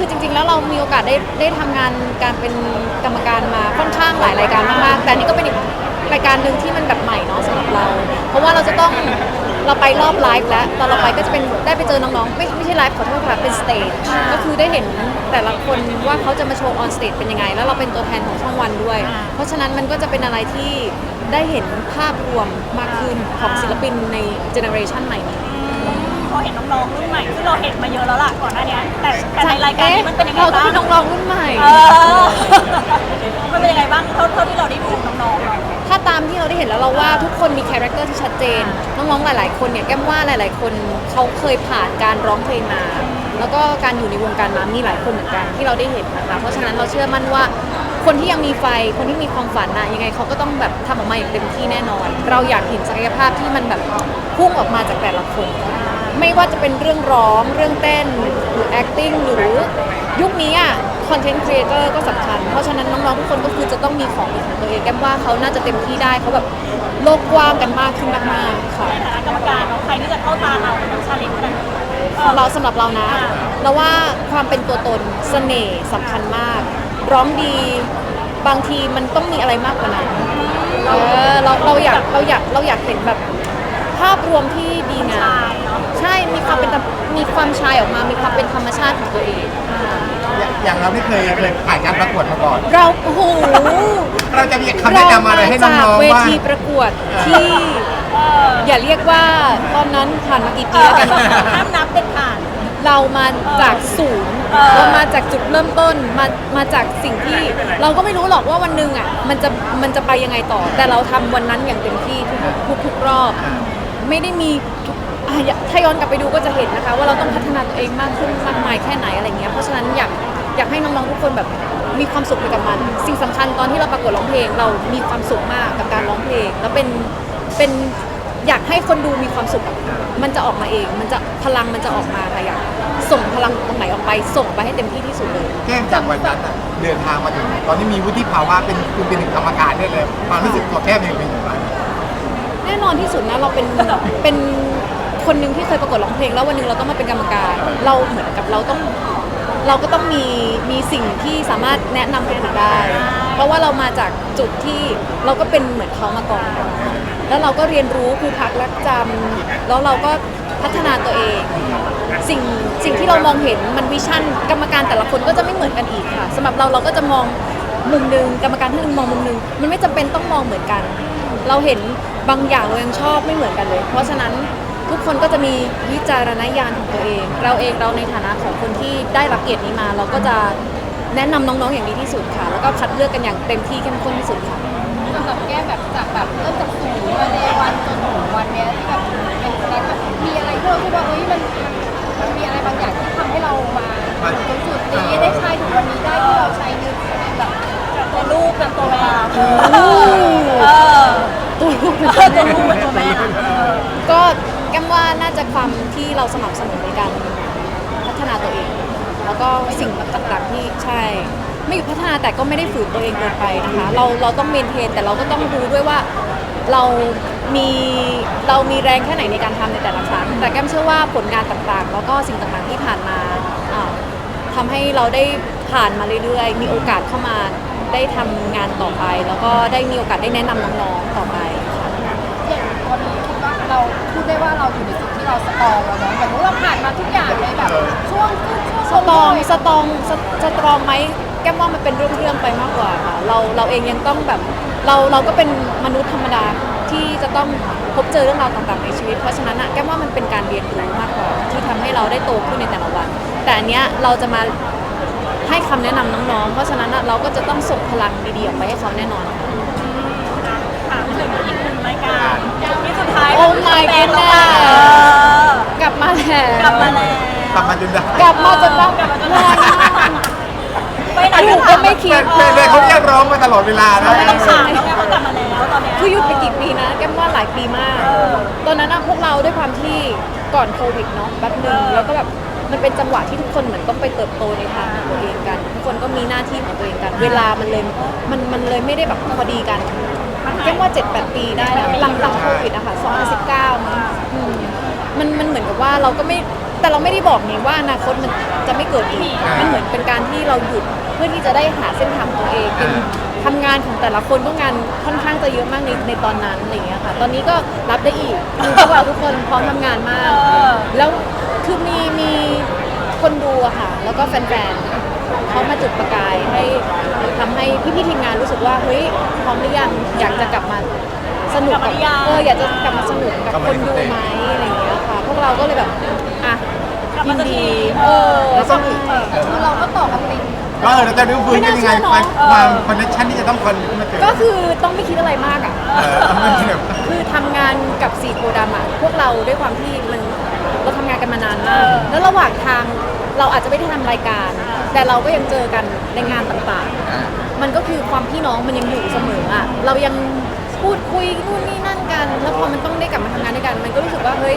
คือจริงๆ แล้วเรามีโอกาสได้ได้ทำงานการเป็นกรรมการมาค่อนข้างหลายรายการมากๆแต่อันนี่ก็เป็นอีกรายการหนึ่งที่มันแบบใหม่เนาะสำหรับเรา เพราะว่าเราจะต้องเราไปรอบไลฟ์แล้วตอนเราไปก็จะเป็นได้ไปเจอน้องๆไม่ไม่ใช่ไลฟ์ขอโทษค่ะเป็นสเตจก็คือได้เห็นแต่ละคนว่าเขาจะมาโชว์ออนสเตจเป็นยังไง แล้วเราเป็นตัวแทนของช่องวันด้วย เพราะฉะนั้นมันก็จะเป็นอะไรที่ได้เห็นภาพรวมมากขึ้นของศิลปินในเจเนอเรชันใหม่นี้ พอเห็นน้องๆรุ่นใหม่ซึ่งเราเห็นมาเยอะแล้วล่ะก่อนหน้านี้แต่แต่ในรายการนี้มันเป็นยังไงเราก็บ้างเป็นน้องๆรุ่นใหม่ เออมันเป็นยังไงบ้างเท่าเท่าที่เราได้ดูน้องๆเราถ้าตามที่เราได้เห็นแล้วเราว่าทุกคนมีคาแรคเตอร์ที่ชัดเจน น้องๆหลาย ๆ คนเนี่ยแก้มว่าหลาย ๆ คนเขาเคยผ่านการร้องเพลงมา แล้วก็การอยู่ในวงการมามีหลายคนเหมือนกันที่เราได้เห็นนะคะเพราะฉะนั้นเราเชื่อมั่นว่าคนที่ยังมีไฟ คนที่มีความฝันนะยังไงเขาก็ต้องแบบทำออกมาอย่างเต็มที่แน่นอน เราอยากเห็นศักยภาพที่มันแบบพุ่งออกมาจากแต่ละคน ไม่ว่าจะเป็นเรื่องร้องเรื่องเต้นหรือ acting หรือยุคนี้อะ content creator ก็สำคัญ เพราะฉะนั้นน้องๆทุกคนก็คือจะต้องมีของเป็นของตัวเองแก้มว่าเขาน่าจะเต็มที่ได้เขาแบบโลกกว้างกันมากขึ้นมากๆค่ะ ในฐานะกรรมการเนาะใครที่จะเข้าตาเราเป็นชาเลนจ์ขนาดนี้เอสำหอรับสำหรับเรานะอ่าเราว่าความเป็นตัวตนเสน่ห์สำคัญมาก ร้องดีบางทีมันต้องมีอะไรมากกว่านั้นเออเราเราอยากเราอยากเราอยากเห็นแบบ ภาพรวมที่ดีงามชายเนาะใช่มีความเป็นธรรมมีความชายออกมา มีความเป็นธรรมชาติของตัวเองอย่างอย่างเราไม่เคยเคยผ่านการประกวดมาก่อน เราโอ้โหเราจะมีคำแนะนำอะไรให้น้เราองมาจากเวๆบ้างทีประกวดที่เอออย่าเรียกว่าตอนนั้นผ่านมากี่เอปีอแล้วกันห้ามนับเป็นผ่าน เรามาจากศูนย์เออเรามาจากจุดเริ่มต้นมามาจากสิ่งที่ เราก็ไม่รู้หรอกว่าวันหนึ่งอะมันจะมันจะไปยังไงต่อ แต่เราทำวันนั้นอย่างเต็มที่ทุกทุกๆรอบ ไม่ได้มีอะอย่าถ้าย้อนกลับไปดูก็จะเห็นนะคะ ว่าเราต้องพัฒนาตัวเองมากขึ้นมากมายแค่ไหนอะไรเงี้ยเพราะฉะนั้นอยากอยากให้น้องๆทุกคนแบบมีความสุขไปกับมัน สิ่งสำคัญตอนที่เราประกวดร้องเพลง เรามีความสุขมากกับการร้องเพลง แล้วเป็นเป็นอยากให้คนดูมีความสุข มันจะออกมาเอง มันจะพลังมันจะออกมาค่ะอยากส่งพลังตรงไหนออกไป ส่งไปให้เต็มที่ที่สุดเลยแก้มจากวันนั้นน่ะเดินทางมาถึง ตอนนี้มีวุฒิภาวะเป็นคุณเป็นถึงกรรมการได้เลยความรู้สึกตัวแก้มเองเป็นยังไง แน่นอนที่สุดนะเราเป็นเป็นคนหนึ่งที่เคยประกวดร้องเพลง แล้ววันหนึ่งเราต้องมาเป็นกรรมการ เราเหมือนกับเราต้อง เราก็ต้องมีมีสิ่งที่สามารถแนะนำคนอื่นได้ เพราะว่าเรามาจากจุดที่เราก็เป็นเหมือนเขามาก่อน แล้วเราก็เรียนรู้ครูพักรักจำแล้วเราก็พัฒนาตัวเอง สิ่งสิ่งที่เรามองเห็นมันวิชั่นกรรมการแต่ละคนก็จะไม่เหมือนกันอีกค่ะสำหรับเราเราก็จะมองมุมหนึ่งกรรมการท่านหนึงมองมุมหนึ่งมันไม่จำเป็นต้องมองเหมือนกัน เราเห็นบางอย่างเรายังชอบไม่เหมือนกันเลย เพราะฉะนั้นทุกคนก็จะมีวิจารณญาณของตัวเอง เราเองเราในฐานะของคนที่ได้รับเกียรตินี้มา เราก็จะแนะนำน้องๆอย่างดีที่สุดค่ะ แล้วก็คัดเลือกกันอย่างเต็มที่เข้มข้นที่สุดค่ะ สำหรับแก้แบบจากแบบเริ่มจากศูนย์มาในวันจนถึงวันเนี้ยที่แบบเป็นคณะกรรมการมีอะไรที่เราคิดว่าเฮ้ยมันมันมีอะไรบางอย่างที่ทำให้เรามาถึงจุดนี้ได้ใช้ถึงวันนี้ได้ที่เราใช้ ลูกเป็นตัวแม่โอ้เออตัวลูกเป็นเออตัวลูกเป็นตัวแม่เออก็แก้มว่าน่าจะความที่เราสม่ำเสมอในการพัฒนาตัวเอง แล้วก็สิ่งต่างๆที่ใช่ ไม่หยุดพัฒนาแต่ก็ไม่ได้ฝืนตัวเองเกินไปนะคะ เราเราต้องเมนเทนแต่เราก็ต้องรู้ด้วยว่าเรามีเรามีแรงแค่ไหนในการทำในแต่ละครั้งแต่แก้มเชื่อว่าผลงานต่างๆ แล้วก็สิ่งต่างๆที่ผ่านมาอ่าทำให้เราได้ผ่านมาเรื่อยๆ มีโอกาสเข้ามา ได้ทำงานต่อไป แล้วก็ได้มีโอกาสได้แนะนำน้องๆต่อไปค่ะ อย่างตอนนี้คิดว่าเราพูดได้ว่าเราอยู่ในจุดที่เราสตรองแล้วเนาะแบบว่าเราผ่านมาทุกอย่างในแบบ ช่วงขึ้นช่วงสตรองสตรองสสตรองไหมแก้มว่ามันเป็นเรื่องๆไปมากกว่าค่ะเราเราเองยังต้องแบบเราเราก็เป็นมนุษย์ธรรมดาที่จะต้องพบเจอเรื่องราวต่างๆในชีวิต เพราะฉะนั้นอะแก้มว่ามันเป็นการเรียนรู้มากกว่า ที่ทำให้เราได้โตขึ้นในแต่ละวัน แต่อันเนี้ยเราจะมา ให้คำแนะนำน้องๆ เพราะฉะนั้นอะเราก็จะต้องส่งพลังดีๆออกไปให้เขาแน่นอนค่ะ ถามถึงอีกหนึ่งรายการที่สุดท้ายโอ้ my เป็นแล้ว goodness ค่ะเออกลับมาแล้ว กลับมาแล้ว กลับมาจนได้กลับมาจนได้กลับมาจนแรได้งมากไปไหนหนูก็ไม่คิด แฟนๆเขาเรียกร้องมาตลอดเวลานะ ไม่ต้องถามแล้วไงเขากลับมาแล้วตอนเนี้ย คือหยุดไปกี่ปีนะ แก้มว่าหลายปีมากตอนนั้นอะพวกเราด้วยความที่ก่อนโควิดเนาะแป๊บหนึ่งแล้วก็แบบ มันเป็นจังหวะที่ทุกคนเหมือนต้องไปเติบโตในทางของตัวเองกัน ทุกคนก็มีหน้าที่ของตัวเองกัน เวลามันเลยมันมันเลยไม่ได้แบบพอดีกันแก้มว่า 7 8 ปีได้นะหลังหลังโควิดอะค่ะ2019มั้งอืมมันมันเหมือนกับว่าเราก็ไม่แต่เราไม่ได้บอกไงว่าอนาคตมันจะไม่เกิดอีกมันเหมือนเป็นการที่เราหยุดเพื่อที่จะได้หาเส้นทางของตัวเองเป็นทำงานของแต่ละคนก็งานค่อนข้างจะเยอะมากในในตอนนั้นอะไรอย่างเงี้ยค่ะ ตอนนี้ก็รับได้อีกคือพวกเราทุกคนพร้อมทำงานมาก แล้วคือมีมี คนดูอะค่ะ แล้วก็แฟนๆเขามาจุดประกายให้ทำให้พี่ๆทีมงานรู้สึกว่าเฮ้ยพร้อมหรือยังอยากจะกลับมาสนุกกับเอออยากจะกลับมาสนุกกับคนดูไหมอะไรอย่างเงี้ยค่ะ พวกเราก็เลยแบบอะกลับมาสักทีเออเราต้องใช่แล้วเราก็ตอบกับลิง ก็เออเราจะดูฟื้นกันยังไงไม่น่าเชื่อเนอะ ความคอนเนคชั่นที่จะต้องคอนมาเจอก็คือต้องไม่คิดอะไรมากอะ เออมันแบบ คือทำงานกับสีโพธิ์ดำอะพวกเราด้วยความที่มัน เราทำงานกันมานานมากแล้วระหว่างทางเราอาจจะไม่ได้ทำรายการ แต่เราก็ยังเจอกันในงานต่างๆ มันก็คือความพี่น้องมันยังอยู่เสมออะเรายังพูดคุยนู่นนี่นั่นกัน แล้วพอมันต้องได้กลับมาทำงานด้วยกัน มันก็รู้สึกว่าเฮ้ย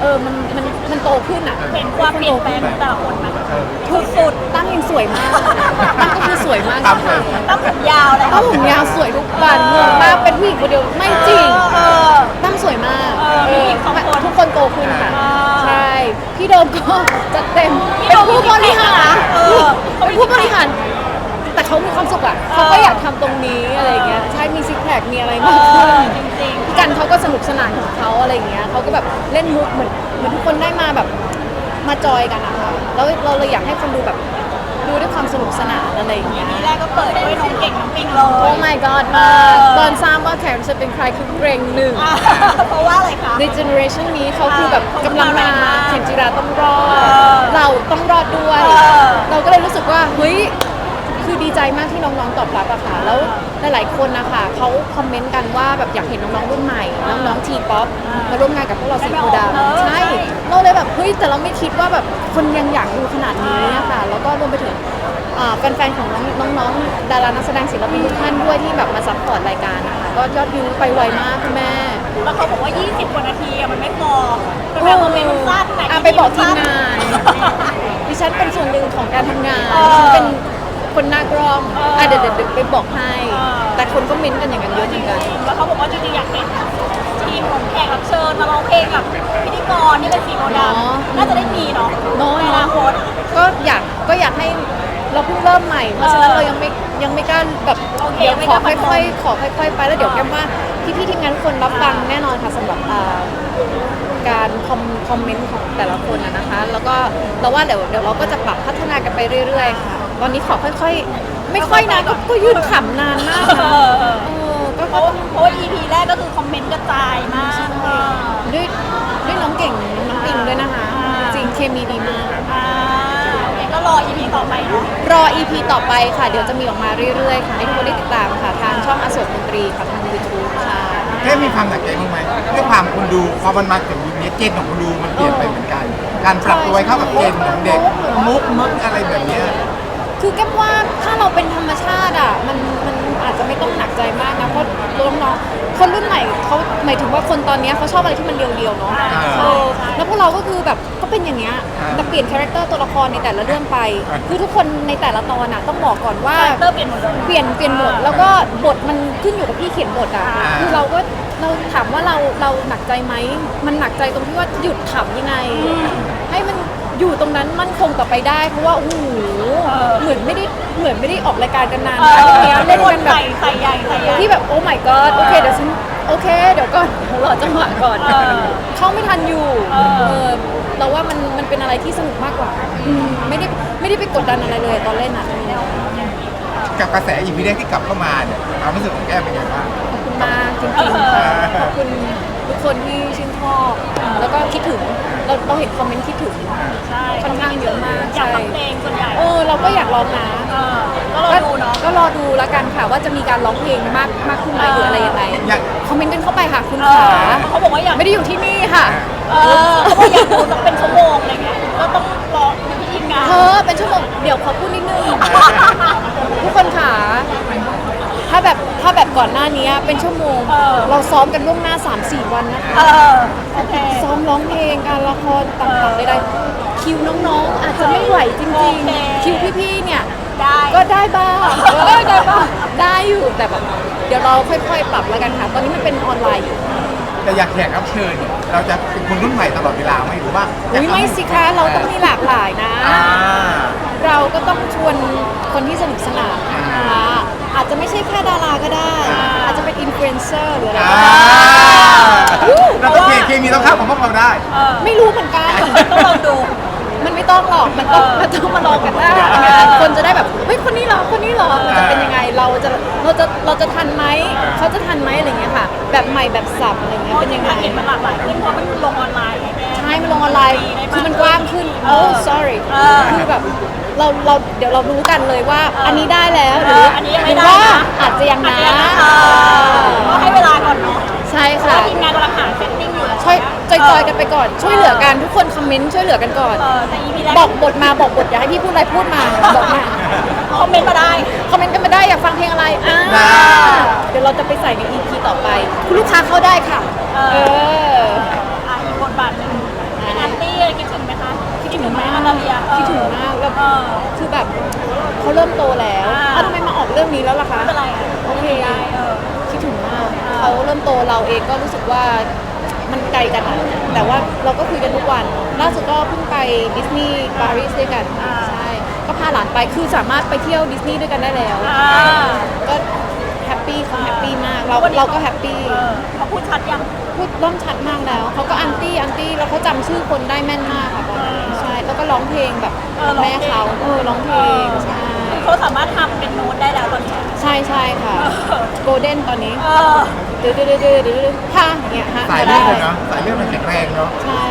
เออมันมันมันโตขึ้นอะเห็นความเปลี่ยนแปลงของแต่ละคนไหมทุกสุดตั้งยังสวยมากตั้งก็คือสวยมากตามเลยตั้งผมยาวเลยตั้งผมยาวสวยทุกวันงงมากเป็นผู้หญิงคนเดียวไม่จริง เออ ตั้งสวยมาก เออมีอีกสองคน ทุกคนโตขึ้นค่ะ อ่า ใช่ พี่โดมก็จัดเต็มพี่เป็โดนมผู้บริหารเออเป็นผู้บริหาร แต่เขามีความสุขอะเขาก็อยากทำตรงนี้อะไรอย่างเงี้ยใช่มีซิกแพคมีอะไรเอมากขึ้นอจริงๆ พี่กันเขาก็สนุกสนานของเขาอะไรอย่างเงี้ยเขาก็แบบเล่นมุกเหมือนเหมือนทุกคนได้มาแบบมาจอยกันอะค่ะแล้วเราเลยอยากให้คนดูแบบ ดูด้วยความสนุกสนานอะไรอย่างเงี้ย ทีแรกก็เปิดด้วยน้องเก่งน้องปิงเลโอ้ ย my god มากตอนทราบว่าแขกจะเป็นใครคือเกรงหนึ่ง อ่าเพราะว่าอะไรคะ ในเจเนอเรชันนี้เขาคือแบบกำลังมาเข็มจิราต้องรอดเออเราต้องรอดด้วย เออเราก็เลยรู้สึกว่าเฮ้ยคือดีใจมากที่น้องๆตอบรับอะค่ะ แล้วหลายๆคนนะคะเขาคอมเมนต์กันว่าแบบอยากเห็นน้องๆรุ่นใหม่ น้องๆทีป๊อปมาร่วมงานกับพวกเราสีโพธิ์ดำใช่เรา เลยแบบเฮ้ยแต่เราไม่คิดว่าแบบคนยังอยากดูขนาดนี้อะค่ะแล้วก็รวมไปถึงอ่าแฟนๆของน้องน้องๆดารานักแสดงศิลปินทุกท่านด้วยที่แบบมาซัพพอร์ตรายการนะคะก็ยอดวิวไปไวมากคุณแม่ แล้วเขาบอกว่า 20 กว่านาทีอะมันไม่พอเป็นแบบโมเมนต์สั้นแต่อะไปบอกทีมงาน ดิฉันเป็นส่วนหนึ่งของการทำงานเออดิฉันเป็นคนหน้ากล้องเอออ่อะเดี๋ยวเดี๋ยวเดี๋ยวไปบอกให้เออแต่คนก็เม้นต์กันอย่างนั้นเยอะเหมือนกัน แล้วเขาบอกว่าจริงๆอยากเป็นทีมของแข กรับเชิญมาร้องเพลงกับพิธีกรที่เป็นสีโมดำน่าจะได้มีเนาะน้อยในอนาคต ก็อยากก็อยากให้เราเพิ่งเริ่มใหม่ เพราะฉะนั้นเรายังไม่ยังไม่กล้าแบบโอเคเดี๋ยวไม่ขกอล้าฟันธงค่อยๆขอค่อยๆไปแล้วเดี๋ยวแกมว่าพี่ๆทีมงานทุกคนรับฟังแน่นอนค่ะสำหรับอ่าการคอมคอมเมนต์ของแต่ละคนอะนะคะ แล้วก็เราว่าเดี๋ยวเดี๋ยวเราก็จะปรับพัฒนากันไปเรื่อยๆค่ะตอนนี้ขอค่อยๆ ไม่ค่อยนะก็ก็ยืนขำนานมากเอนะอเออ เออก็เพก็ ราะต้ว่าองเพราะว่า EP แรกก็คือคอมเมนต์กระจายมากเออ ด้วยด้วยน้องเก่งน้องปิงด้วยนะคะอ่าจริงเคมีดีมาก อ่าโอเคก็รอ EP ต่อไปเนาะรอ EP ต่อไปค่ะ เดี๋ยวจะมีออกมาเรื่อยๆค่ะให้ทุกคนได้ติดตามค่ะ ทางช่องอโศกดนตรีค่ะทาง YouTube ค่ะแค่มีความหนักใจบ้างไหมเรื่องความคนดูพอมันมาถึงยุคนี้เจนของคนดูมันเปลี่ยนไปเหมือนกัน การปรับตัวให้เข้ากับเจนของเด็กมุกมึกอะไรแบบเนี้ย คือแก้มว่าถ้าเราเป็นธรรมชาติอะมันมันอาจจะไม่ต้องหนักใจมากนะเพราะน้องๆคนรุ่นใหม่เขาหมายถึงว่าคนตอนเนี้ยเขาชอบอะไรที่มันเรียวๆเนาะอ่าเออแล้วพวกเราก็คือแบบก็เป็นอย่างเงี้ยอ่าแต่เปลี่ยนคาแรคเตอร์ตัวละครในแต่ละเรื่องไปอ่าคือทุกคนในแต่ละตอนอะต้องบอกก่อนว่าคาแรคเตอร์เปลี่ยนหมดเลยเปลี่ยนเปลี่ยนบทแล้วก็บทมันขึ้นอยู่กับพี่เขียนบทอะอ่าคือเราก็เราถามว่าเราเราหนักใจไหมมันหนักใจตรงที่ว่าหยุดขำยังไง ให้มันอยู่ตรง นั้นมั่นคงต่อไปได้ เพราะว่าโอ้โหเออเหมือนไม่ได้เหมือนไม่ได้ออกรายการกันนานเอนะอเนี้ยเล่นคกันนแบบ ใส่ใส่ใหญ่ใส่ใหญ่ ที่แบบโอ้ my god โอเคเดี๋ยวฉันโอเค เดี๋ยวก่อนเดี๋ยวรอจังหวะก่อนเออเข้าไม่ทันอยู่เออ เออเราว่ามันมันเป็นอะไรที่สนุกมากกว่าอืมไม่ได้ไม่ได้ไปกดดันอะไรเลยตอนเล่นอะกับกระแสอีพีแรกที่กลับเข้ามาเนี่ยความรู้สึกของแก้มเป็นไงบ้าง ขอบคุณมากจริงๆขอบคุณทุก คนที่ชื่นชอบ แล้วก็คิดถึง เราเราเห็นคอมเมนต์คิดถึงใช่ค่อนข้างเยอะมากอยากใช่ฟังเพลงส่วนใหญ่เออเราก็อยากร้องนะเออก็รอดูเนาะ ก็รอดูแล้วกันค่ะว่าจะมีการร้องเพลงมากมากขึ้นไหมหรืออะไรยังไงอยาก คอมเมนต์กันเข้าไปค่ะคุณเอขาอเขาบอกว่าอยากไม่ได้อยู่ที่นี่ค่ะ เออเขาบอกอยากดูสักเป็นชั่วโมงอะไรเงี้ยก็ต้องรออยู่ที่ทีมงาน เธอเป็นชั่วโมงเดี๋ยวขอพูดนิดนึง ทุกคนค่ะ ถ้าแบบ ถ้าแบบก่อนหน้านี้เป็นชั่วโมง เออ เราซ้อมกันล่วงหน้า 3-4 วันนะคะ เออโอเค ซ้อมร้องเพลงการละครต่างๆใดๆคิวน้องๆ อาจจะไม่ไหวจโอริงเค ๆ คิวพี่ๆ เนี่ย ได้ ก็ได้บ้างเออได้บ้างได้อยู่แต่แบบเดี๋ยวเราค่อยๆ ปรับแล้วกันค่ะ ตอนนี้มันเป็นออนไลน์อยู่แต่อยากแขกรับเชิญเนี่ยเราจะเป็นคนรุ่นใหม่ตลอดเวลาไหมหรือว่าอุ้ยไม่สิคะเราต้องมีหลากหลายนะ อ่า เราก็ต้องชวนคนที่สนุกสนานอ่าอ่าอา จจะไม่ใช่แค่ดาราก็ได้อ่าอาจจะเป็นอินฟลูเอนเซอร์หรืออะไรอ่าก็ได้เราต้องเคเคมีต้องเข้าของพวกเราได้เออไม่รู้เหมือนกัน ต้องลองดูมันไม่ ต้องหรอกมันต้องเออมันต้องมาลองกันได้อ่าคนจะได้แบบเฮ้ยคนนี้เหรอคนนี้เหรอมันจะเป็นยังไงเราจะเราจะเราจะทันไหมอ่าเขาจะทันไหมอะไรอย่างเงี้ยค่ะ แบบใหม่แบบสับอะไรอย่างเงี้ยเพราะเป็นจริยังงไงๆเห็นมันหลากหลายขึ้นเพราะมันลงออนไลน์ไงแม่ใช่มันลงออนไลน์คือมันกว้างขึ้นเอโอ้อ sorry เออคือแบบเราเราเดี๋ยวเรารู้กันเลยว่าเอออัอันนี้ได้แล้วหเอรือออันนี้ยังไม่ได้หรือว่านะอาจจะยังนะเออก็ให้เวลาก่อนเนาะ ใช่เพราะค่ะว่าทีมงานกำลังหาเซตติ้งอยู่แล้วช่วยจอยๆกันไปก่อน ช่วยเหลือกันทุกคนคอมเมนต์ช่วยเหลือกันก่อน เออแต่ EP แรกบอกบทมาบอกบทอยากให้พี่พูดอะไรพูดมาบอกมาคอมเมนต์มาได้คอมเมนต์กันมาได้อยากฟังเพลงอะไรอ่าได้เดี๋ยวเราจะไปใส่ใน EP ต่อไป คุณลูกค้าเข้าได้ค่ะเออเอออะอีกบทบาทหนึ่งเป็นแอนตี้คิดถึงไหมคะคิดถึงไหมมากนาตาเลียเออคิดถึงมากแล้วเออ คือแบบเขาเริ่มโตแล้วอ่า เอ้าทำไมมาออกเรื่องนี้แล้วล่ะคะ เขาเริ่มโตเราเองก็รู้สึกว่ามันไกลกันอะแต่ว่าเราก็คุยกันทุกวัน ล่าสุดก็เพิ่งไปดิสนีย์ปารีสด้วยกันใช่ก็พาหลานไปคือสามารถไปเที่ยวดิสนีย์ด้วยกันได้แล้วอ่าก็แฮปปี้เขาแฮปปี้มากเราเราก็แฮปปี้เออเขาพูดชัดยังพูดเริ่มชัดมากแล้วเขาก็อันตี้อันตี้แล้วเขาจำชื่อคนได้แม่นมากค่ะตอนนี้ใช่แล้วก็ร้องเพลงแบบเออร้องเพลงแม่เขาเออร้องเพลงใช่ เขาสามารถทำเป็นโน้ตได้แล้วตอนนี้ ใช่ใช่ค่ะเออโกลเด้นตอนนี้เออ ดื้อดื้อดื้อดื้อดื้อฮะเนี่ยฮะสายเลือดเลยเนาะสายเลือดมันแข็งแรงเนาะ ใช่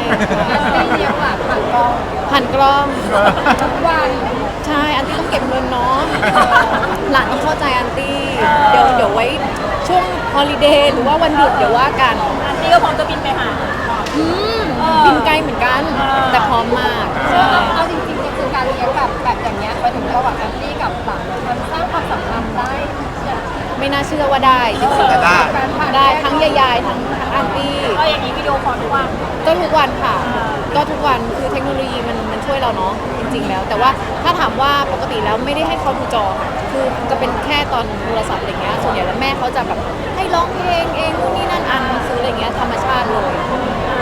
ปีเดียวหลังผ่านกองผ่านกล้องทุกวันใช่ อันตี้ต้องเก็บเงินเนาะ หลานต้องเข้าใจอันตี้ เดี๋ยวเดี๋ยวไว้ช่วงฮอลิเดย์หรือว่าวันหยุดเดี๋ยวว่ากันอันนี้ก็พร้อมจะบินไปหา อืมเออบินไกลเหมือนกันเออแต่พร้อมมาก เออเอาจริงๆก็คือการ เลี้ยงแบบแบบอย่างเงี้ยไปถึงระหว่างแอนตี้กับหลานเนี่ยมันสร้างความสัมพันธ์ได้ไม่น่าเชื่อว่าได้จริงแต่ได้ การผ่านๆได้ทั้งยายๆทั้งทั้งอันตี้ก็อย่างนี้วิดีโอคอลทุกวันก็ทุกวันค่ะอ่าก็ทุกวันคือเทคโนโลยีมันมันช่วยเราเนาะจริง ๆ แล้ว แต่ว่าถ้าถามว่าปกติแล้วไม่ได้ให้เขาดูจอคือจะเป็นแค่ตอนโทรศัพท์อะไรเงี้ยส่วนใหญ่แล้วแม่เขาจะแบบให้ร้องเพลงเองนู่นนี่นั่นอ่านหนังสืออะไรเงี้ยธรรมชาติเลยอ่า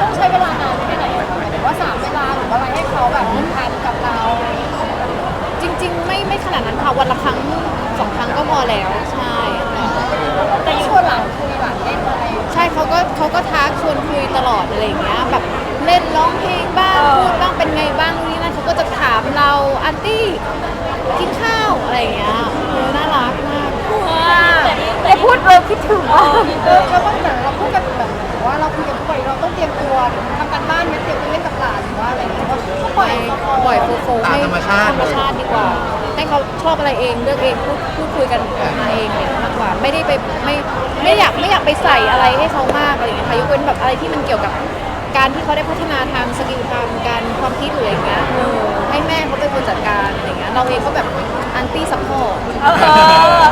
ต้องใช้เวลานานแค่ไหนอะคะหมายถึงว่าสามเวลาหรือว่าอะไรให้เขาแบบทานกับเรา จริง ๆ ไม่ไม่ขนาดนั้นค่ะวันละครั้งสองครั้งก็พอแล้วใช่ค่ะแต่ชวนหลานคุยหลานเล่นอะไรใช่เขาก็เขาก็ทักชวนคุยตลอดอะไรอย่างเงี้ยแบบเล่นร้องเพลงบ้างพูดบ้างเป็นไงบ้างนู่นนี่นั่นเขาก็จะถามเราอันตี้กินข้าวอะไรอย่างเงี้ยเออน่ารักมากแต่นี่แต่ไอ้พูดเลยคิดถึงเออเออแล้วก็เหมือนเราพูดกันแบบเหมือนว่าเราคุยกันทุกวันเราต้องเตรียมตัว ทำการบ้านไหมเตรียมตัวเล่นกับหลานหรือว่าอะไรอย่างเงี้ยก็ปล่อยปล่อยโฟโฟตามให้ธรรมชาติ ธรรมชาติดีกว่า ให้เขาชอบอะไรเองเลือกเองพูดพูดคุยกันออกมาเองเนี่ยมากกว่าไม่ได้ไปไม่ไม่อยากไม่อยากไปใส่อะไรให้เขามากอะไรอย่างเงี้ยค่ะยกเว้นแบบอะไรที่มันเกี่ยวกับการที่เขาได้พัฒนาทางสกิลทางการความคิดหรืออะไรอย่างเงี้ยเออให้แม่เขาเป็นคนจัดการอะไรอย่างเงี้ยเราเองก็แบบอันตี้ซัพพอร์ต เออ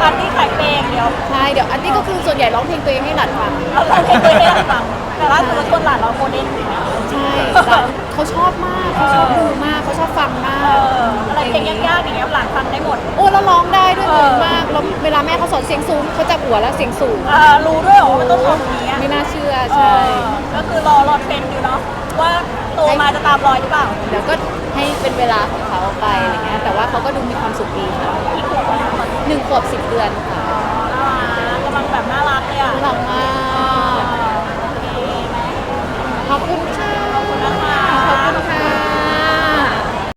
อันนี้ขายเพลงเดี๋ยวใช่เดี๋ยวอันตี้ก็คือส่วนใหญ่ร้องเพลงตัวเองให้หลานฟัง เราเราเพลงตัวเองให้ฟังแต่ล่าสุดเราชวนหลานเราโมเดลอยู่นะ ใช่หลานเขาชอบมากเขาชอบดูมากเขาชอบฟังมาเอกออะไรเพลงยากๆอย่างเงี้ยหลานฟังได้หมด โอ้แล้วร้องได้ด้วยเอเก่องมากแล้วเวลาแม่เขาสอนเสียงสูงเขาจะหัวแล้วเสียงสูงเออรู้ด้วยเหรอว่ามันต้องทำอย่างเงี้ยไม่น่าเชื่อเอใช่ อก็คือรอรอเทรนด์อยู่เนาะว่าโตมาจะตามรอยหรือเปล่า เดี๋ยวก็ให้เป็นเวลาของเขาไปอะไรเงี้ยแต่ว่าเขาก็ดูมีความสุขดีค่ะอีกขวบแล้วตอนนี้หนึ่งขวบสิบเดือนค่ะอ๋อกำลังแบบน่ารักเลยอะน่ารักมากโอเคไหมขอบคุณ 好不看